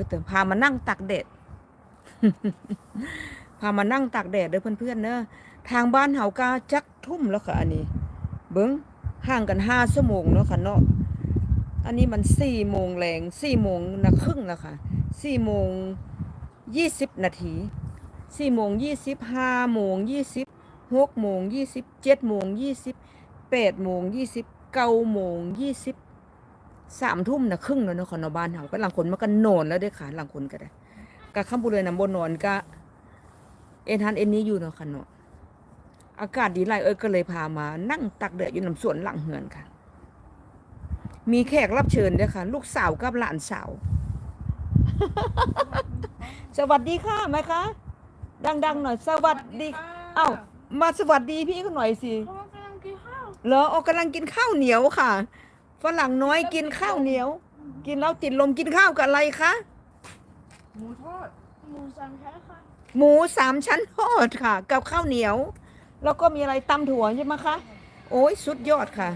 ก็เติมพามานั่งตักแดดพามานั่งตากแดดเด้อเพื่อนๆเนอะทางบ้านเฮาก็จักทุ่มแล้วค่ะ อันนี้ เบิ้งห่างกันห้าชั่วโมงเนาะค่ะเนาะอันนี้มันสี่โมงแรงสี่โมงนะครึ่งแล้วค่ะสี่โมงยี่สิบนาทีสี่โมงยี่สิบห้าโมงยี่สิบหกโมงยี่สิบเจ็ดโมงยี่สิบแปดโมงยี่สิบเก้าโมงยี่สิบ สามทุ่มนะครึ่งแล้วเนาะค่ะเนาะบ้านเฮาก็หลังคนมากันนอนแล้วเด้อค่ะ หลังคนก็ได้กะข้ามบุเลยนำบนนอนก็เอ็นทันเอ็นนี้อยู่เนาะค่ะเนาะอากาศดีไรเอ้ยก็เลยพามา นั่งตักแดดอยู่น้ำสวนหลังเฮือนค่ะ มีแขกรับเชิญด้วยค่ะ ลูกสาวกับหลานสาว สวัสดีค่ะไหมคะ ดังๆหน่อย สวัสดี เอ้ามาสวัสดีพี่เขาหน่อยสิเพราะว่ากำลังกินข้าวเหรอออกกำลังกินข้าวเหนียวค่ะ ฝรั่งน้อยกินข้าวเหนียว กินแล้วติดลมกินข้าวกับอะไรคะ หมูทอด หมูสามชั้นค่ะหมูสามชั้นทอดค่ะ กับข้าวเหนียว แล้วก็มีอะไรตำถั่วใช่ไหมคะ โอ้ยสุดยอดค่ะ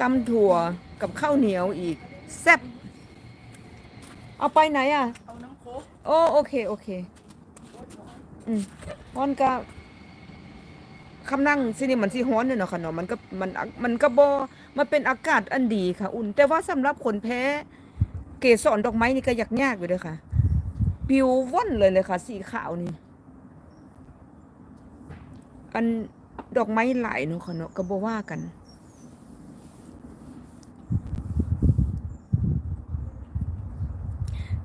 ตำถั่วกับข้าวเหนียวอีกแซ่บเอาไปไหนอะ เอาน้ำโค้กโอ้โอเค โอเคอืมฮ้อนก็ คำนั่งสินี่มันสิฮ้อนเนี่ยเนาะค่ะเนาะมันก็มันมันก็บ่มันเป็นอากาศอันดีค่ะ อุ่น แต่ว่าสำหรับคนแพ้เกสรดอกไม้นี่ก็ยากยากอยู่เด้วยค่ะ ปิวว่อนเลยเลยค่ะ สีขาวนี่ อันดอกไม้หลายเนาะค่ะเนาะก็บ่ว่ากัน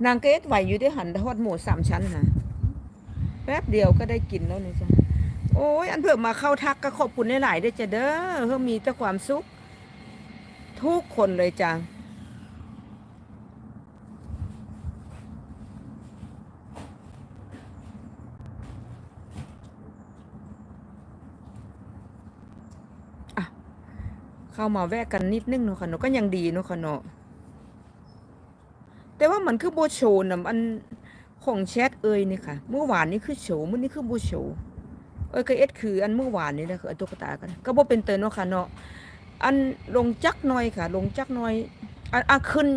นางเกตไหวอยู่ได้หันทอดหมูสามชั้นนะแป๊บเดียวก็ได้กินแล้วนี่จ้ะ โอ้ยอันเพิ่มมาเข้าทักก็ขอบคุณหลายๆด้วยจ้ะเด้อเพิ่มมีแต่ความสุข ทุกคนเลยจ้ะเข้ามาแวะกันนิดนึงเนาะค่ะเนาะก็ยังดีเนาะค่ะเนาะแต่ว่ามันคือโบโชนะอันของแชทเอ่ยนี่ค่ะ เมื่อวานนี้คือโชว์มื่อนี้คือโบโช เอ้ยก็เอ็ดคืออันเมื่อวานนี่แหละคืออันตุ๊กตากันก็บ่เป็นเตือนเนาะค่ะเนาะอันลงจักหน่อยค่ะ ลงจักหน่อยอันอะขึ้น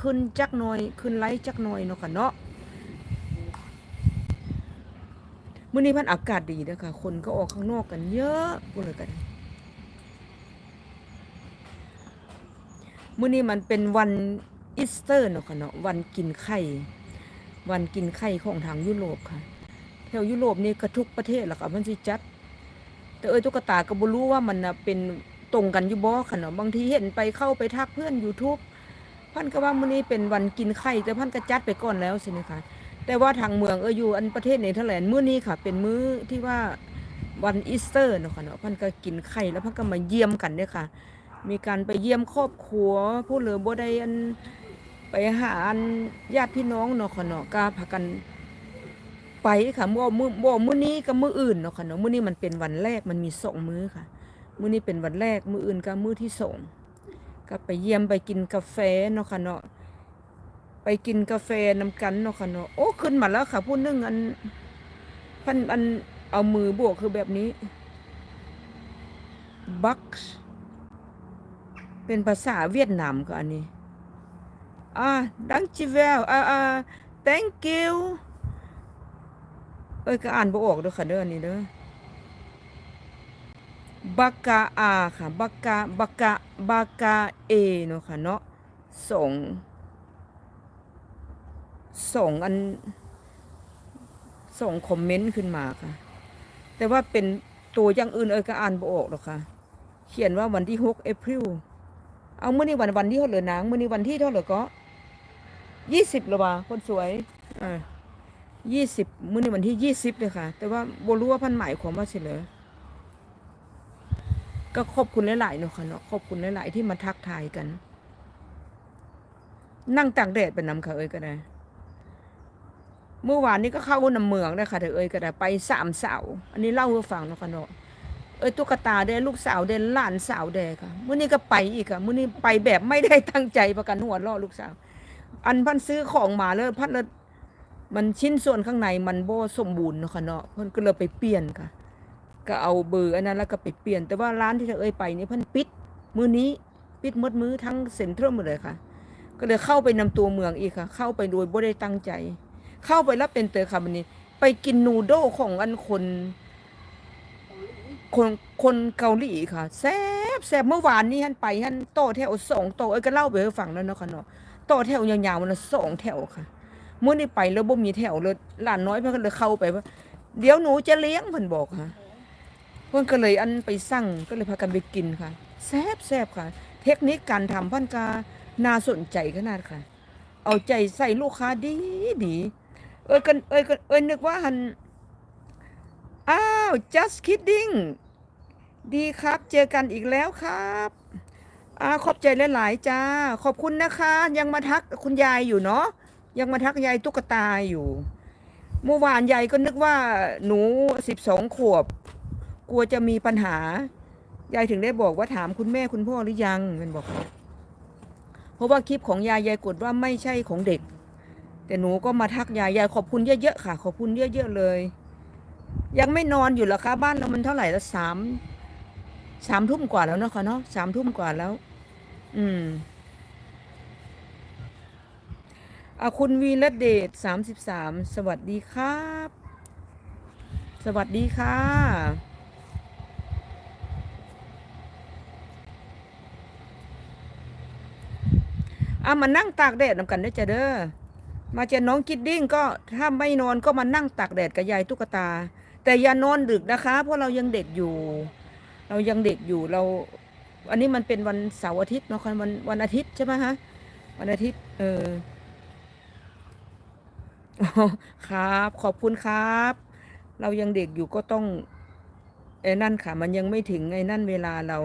ขึ้นจักหน่อย ขึ้นไลค์จักหน่อยเนาะค่ะเนาะมื่อนี้พันอากาศดีนะคะคนก็ออกข้างนอกกันเยอะพูดเลยกันมื่อนี้มันเป็นวันอีสเตอร์เนาะค่ะเนาะวันกินไข่ วันกินไข่ของทางยุโรปค่ะ แถวยุโรปนี่กระทุกประเทศแหละค่ะมันสิจัด แต่เอ้ยตุ๊กตาก็บ่รู้ว่ามันนะเป็นตรงกันอยู่บ่ค่ะเนาะบางทีเห็นไปเข้าไปทักเพื่อน YouTube พันก็ว่ามื้อนี้เป็นวันกินไข่แต่พันก็จัดไปก่อนแล้วสินะคะแต่ว่าทางเมืองเอออยู่อันประเทศเนเธอร์แลนด์มื้อนี้ค่ะ เป็นมื้อที่ว่าวันอีสเตอร์เนาะค่ะเนาะพันก็กินไข่แล้วพันก็มาเยี่ยมกันเด้อค่ะ มีการไปเยี่ยมครอบครัวผู้เหลือบ่ได้อันไปหาอันญาติพี่น้องเนาะค่ะเนาะก็พากัน ไปค่ะบ่มือบ่มื้อนี้กับมื้ออื่นเนาะค่ะเนาะมื้อนี้มันเป็นวันแรกมันมีสองมื้อค่ะ มื้อนี้เป็นวันแรกมื้ออื่นก็มื้อที่สองก็ไปเยี่ยมไปกินกาแฟเนาะค่ะเนาะไปกินกาแฟนำกันเนาะค่ะเนาะโอ้ขึ้นมาแล้วค่ะผู้นึงอันพันอันเอามือบวกคือแบบนี้บักเป็นภาษาเวียดนามก็อันนี้อ่าดังจิเวลอ่าอ่า thank you อ้ยก็อ่านบ่ออกเด้อค่ะเด้ออันนี้เด้อบักกาอาค่ะบักกาบักกาบักกาเอเนาะค่ะเนาะสองสองอันส่งคอมเมนต์ขึ้นมาค่ะ แต่ว่าเป็นตัวอย่างอื่นเอ้ยก็อ่านบ่ออกหรอกค่ะ เขียนว่าวันที่6 April เอาเมื่อนี้วันวันที่เท่าไหร่นางเมื่อนี้วันที่เท่าไหร่ก็ยี่สิบหรือว่าคนสวยอ่า ยี่สิบเมื่อนี้วันที่ยี่สิบเลยค่ะ แต่ว่าโบรู้ว่าพันหมายความว่าเฉลยก็ขอบคุณหลายๆเนาะค่ะเนาะขอบคุณหลายๆที่มาทักทายกัน นั่งตากแดดเป็นนำค่ะเอ้ยก็ได้ เมื่อวานนี้ก็เข้านำเมืองได้ค่ะเธอเอ้ยก็ได้ไปสามเสาอันนี้เล่าให้ฟังเนาะค่ะเนาะเอ้ยตุ๊กตาเด้ลูกสาวเด้หลานสาวเด้ค่ะมื้อนี้ก็ไปอีกค่ะมื้อนี้ไปแบบไม่ได้ตั้งใจประกันหัวล่อลูกสาว อันพันซื้อของมาเลยพันเลย มันชิ้นส่วนข้างในมันบ่สมบูรณ์เนาะค่ะเนาะเพิ่นก็เลยไปเปลี่ยนค่ะ ก็เอาเบอร์อันนั้นแล้วก็ไปเปลี่ยน แต่ว่าร้านที่เธอเอ้ยไปนี่เพิ่นปิดมื้อนี้ปิดมดมื้อทั้งเซ็นทรัลหมดเลยค่ะ ก็เลยเข้าไปนำตัวเมืองอีกค่ะ เข้าไปโดยบ่ได้ตั้งใจ เข้าไปแล้วเป็นเตอค่ะวันนี้ ไปกินนูโดของอันคน คนคนเกาหลีค่ะแซ่บแซ่บเมื่อวานนี้ฮันไปฮันโตแถวสองโตเอ้ยก็เล่าไปให้ฟังแล้วเนาะค่ะเนาะโตแถวยาวๆมันนะสองแถวค่ะ มื่อนี้ไปแล้วบ่มีแถวเลยหลานน้อยเพิ่นก็เลยเข้าไปว่าเดี๋ยวหนูจะเลี้ยงเพิ่นบอกค่ะ เพิ่นก็เลยอันไปสั่งก็เลยพากันไปกินค่ะแซ่บแซ่บค่ะ เทคนิคการทำเพันกาน่าสนใจขนาดค่ะ เอาใจใส่ลูกค้าดีดีเอ้ยกันเอ้ยกันเอ้ยนึกว่าหันอ้าว just kidding ดีครับ เจอกันอีกแล้วครับอาขอบใจหลายๆจ้า ขอบคุณนะคะ ยังมาทักคุณยายอยู่เนาะ ยังมาทักยายตุ๊กตาอยู่ เมื่อวานยายก็นึกว่าหนูสิบสองขวบ กลัวจะมีปัญหายายถึงได้บอกว่าถามคุณแม่คุณพ่อหรือยังมันบอก เพราะว่าคลิปของยายยายกดว่าไม่ใช่ของเด็ก แต่หนูก็มาทักยายยายขอบคุณเยอะๆค่ะ ขอบคุณเยอะๆเลย ยังไม่นอนอยู่หรอคะบ้านเรามันเท่าไหร่ละสามสามทุ่มกว่าแล้วเนาะค่ะเนาะสามทุ่มกว่าแล้ว อืมอา คุณวีระเดชสามสิบสามสวัสดีครับ สวัสดีค่ะ อะมานั่งตากแดดนำกันได้จ้ะเด้อ มาเจอน้องกิดดิ้งก็ถ้าไม่นอนก็มานั่งตากแดดกับยายตุ๊กตา แต่อย่านอนดึกนะคะ เพราะเรายังเด็กอยู่ เรายังเด็กอยู่เรา อันนี้มันเป็นวันเสาร์อาทิตย์เนาะค่ะวันวันอาทิตย์ใช่ไหมฮะ วันอาทิตย์ เออ ครับ ขอบคุณครับ เรายังเด็กอยู่ก็ต้องไอ้นั่นค่ะ มันยังไม่ถึงไอ้นั่นเวลาเรา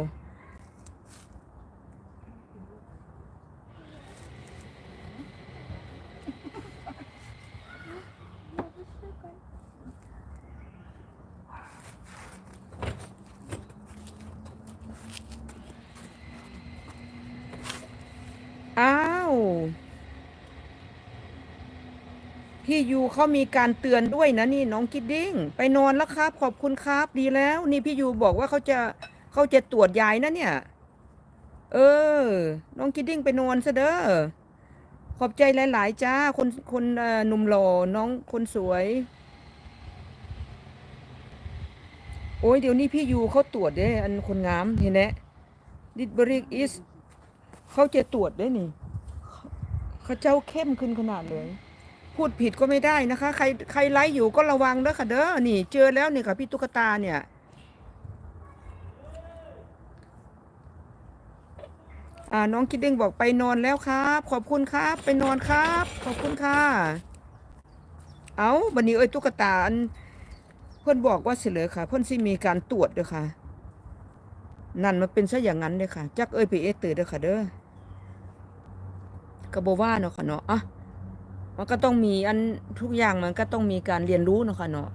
อ้าว พี่ยูเขามีการเตือนด้วยนะนี่น้องกิดดิ้งไปนอนแล้วครับ ขอบคุณครับดีแล้ว นี่พี่ยูบอกว่าเขาจะเขาจะตรวจยายนะเนี่ย เออ น้องกิดดิ้งไปนอนซะเด้อขอบใจหลาย ๆ จ้า คนคนหนุ่มหล่อน้องคนสวย โอ้ยเดี๋ยวนี้พี่ยูเขาตรวจเด้อันคนงามเห็นไหมดิดบริกอิสเขาจะตรวจด้ยนี่เขาเจ้าเข้มขึ้นขนาดเลย พูดผิดก็ไม่ได้นะคะ ใครใครไลฟ์อยู่ก็ระวังเด้อค่ะเด้อนี่ เจอแล้วนี่ค่ะพี่ตุ๊กตาเนี่ย อ่าน้องคิดเด้งบอกไปนอนแล้วครับ ขอบคุณครับ ไปนอนครับ ขอบคุณค่ะ เอาบันนี้เอ้ยตุ๊กตาอันเพื่อนบอกว่าเสลยค่ะ เพื่อนสิมีการตรวจเด้อค่ะ นั่นมันเป็นซะอย่างนั้นเลยค่ะ จักเอ้ยไปเอสตอร์เด้อค่ะ เด้อกระโบว่าเนาะค่ะเนาะอะ มันก็ต้องมีอันทุกอย่างมันก็ต้องมีการเรียนรู้เนาะค่ะเนาะ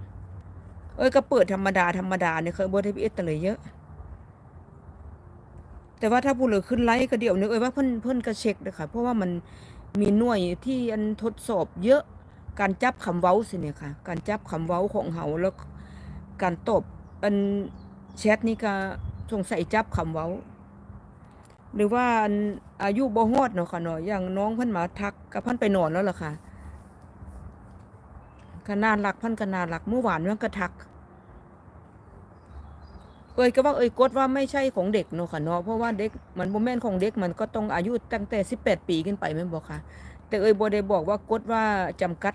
เอ้ยก็เปิดธรรมดาธรรมดาเนี่ยเคยบได้ไปเอสตอร์เลยเยอะ แต่ว่าถ้าผู้เหลือขึ้นไลฟ์ก็เดี๋ยวนึกเอ้ยว่าเพิ่นเพิ่นก็เช็คเลยค่ะ เพราะว่ามันมีหน่วยที่อันทดสอบเยอะการจับคำเว้าสิเนี่ยค่ะ การจับคำเว้าของเฮาแล้วการตบอันแชทนี่ก็สงสัยจับคำเว้า หรือว่าอันอายุบ่ฮอดเนาะค่ะเนาะอย่างน้องเพิ่นมาทักกับเพิ่นไปนอนแล้วล่ะค่ะ ขนาดรักพิ่นขนาดรักเมื่อวานมันก็ทัก เอ้ยก็ว่าเอ้ยกดว่าไม่ใช่ของเด็กเนาะค่ะเนาะเพราะว่าเด็กมันบ่แม่นของเด็กมันก็ต้องอายุตั้งแต่18ปีขึ้นไปแม่นบ่ค่ะ แต่เอ้ยบ่ได้บอกว่ากดว่าจำกัด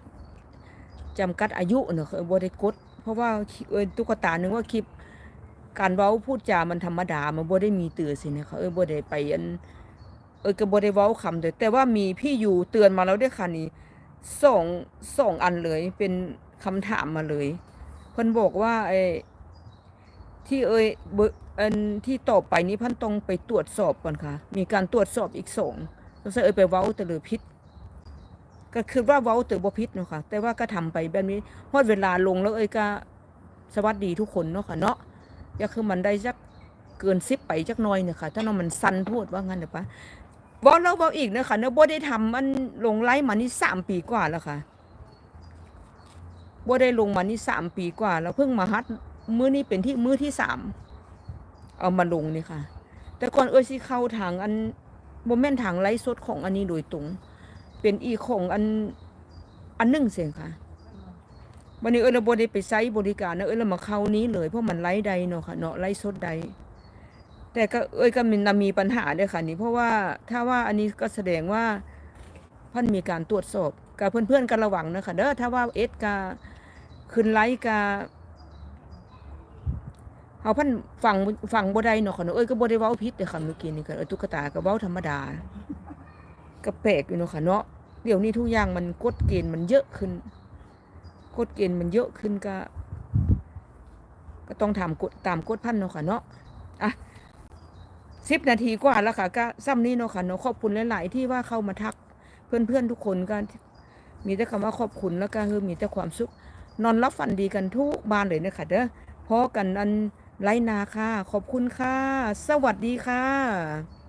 จำกัดอายุเนาะเอ้ยบ่ได้กด เพราะว่าเอ้ยตุ๊กตาหนึกว่าคลิปการเว้าพูดจามันธรรมดา มันบ่ได้มีเตือนสินะคะเอ้ยบ่ได้ไปอัน เอ้ยก็บ่ได้เว้าคำเด้แต่ว่ามีพี่อยู่เตือนมาแล้วด้อค่ะนี่ สองสองอันเลย เป็นคำถามมาเลย เพิ่นบอกว่าไอ้ที่เอ้ยเบอันที่ต่อไปนี้พันต้องไปตรวจสอบก่อนค่ะ มีการตรวจสอบอีกสองแล้วเอ้ยไปเว้าแต่เลยพิษก็คือว่าเว้าแต่บ่พิษเนาะค่ะ แต่ว่าก็ทำไปแบบนี้ฮอดเวลาลงแล้วเอ้ยก็สวัสดีทุกคนเนาะค่ะเนาะก็คือมันได้สักเกินซิปไปจักน่อยเนี่ยค่ะ ถ้าเรามันสั้นพูดว่างั้นเดี๋ยวปะ บอแล้วบออีกนยคะเนื้อบ่ได้ทำมันลงไลฟ์มานี่สามปีกว่าแล้วค่ะบ่ได้ลงมานี่สามปีกว่าแล้วเพิ่งมาฮัดมื้อนี้เป็นที่มื้อที่สามเอามาลงนี่ค่ะ แต่ก่อนเอ้ยสิเข้าทางอันบ่แม่นทางไลฟ์สดของอันนี้โดยตรง เป็นอีของอันอันนึงเสียงค่ะวันนี้เออเราบ่ได้ไปใช้บริการนะเออเรามาเข้านี้เลยเพราะมันไลฟ์ใดเนาะค่ะเนาะไลฟ์สดใด แต่ก็เอ้ยก็มีมีปัญหาด้วยค่ะนี่เพราะว่าถ้าว่าอันนี้ก็แสดงว่าพันมีการตรวจสอบกับเพื่อนๆกันระวังนะคะเด้อถ้าว่าเอสกาขึ้นไลฟ์กาเอาพันฟังฟังบ่ได้เนาะค่ะเนาะเอ้ยก็บ่ได้เว้าผิดเด้อค่ะเมื่อกี้นี่ก็เออตุ๊กตาก็เว้าธรรมดาก็แปลกอยู่เนาะค่ะเนาะเดี๋ยวนี้ทุกอย่างมันกฎเกณฑ์มันเยอะขึ้นกฎเกณฑ์มันเยอะขึ้นก็ ก็ต้องทำกฎตามกฎพันเนาะค่ะเนาะ สิบนาทีกว่าแล้วค่ะก็ซ้ำนี้เนาะค่ะเนาะขอบคุณหลาย ๆ ที่ว่าเข้ามาทักเพื่อนๆทุกคนก็มีแต่คำว่าขอบคุณแล้วก็คือมีแต่ความสุขนอนรับฝันดีกันทุกบ้านเลยนะคะเด้อพอกันอันไรนาค่ะ ขอบคุณค่ะ สวัสดีค่ะ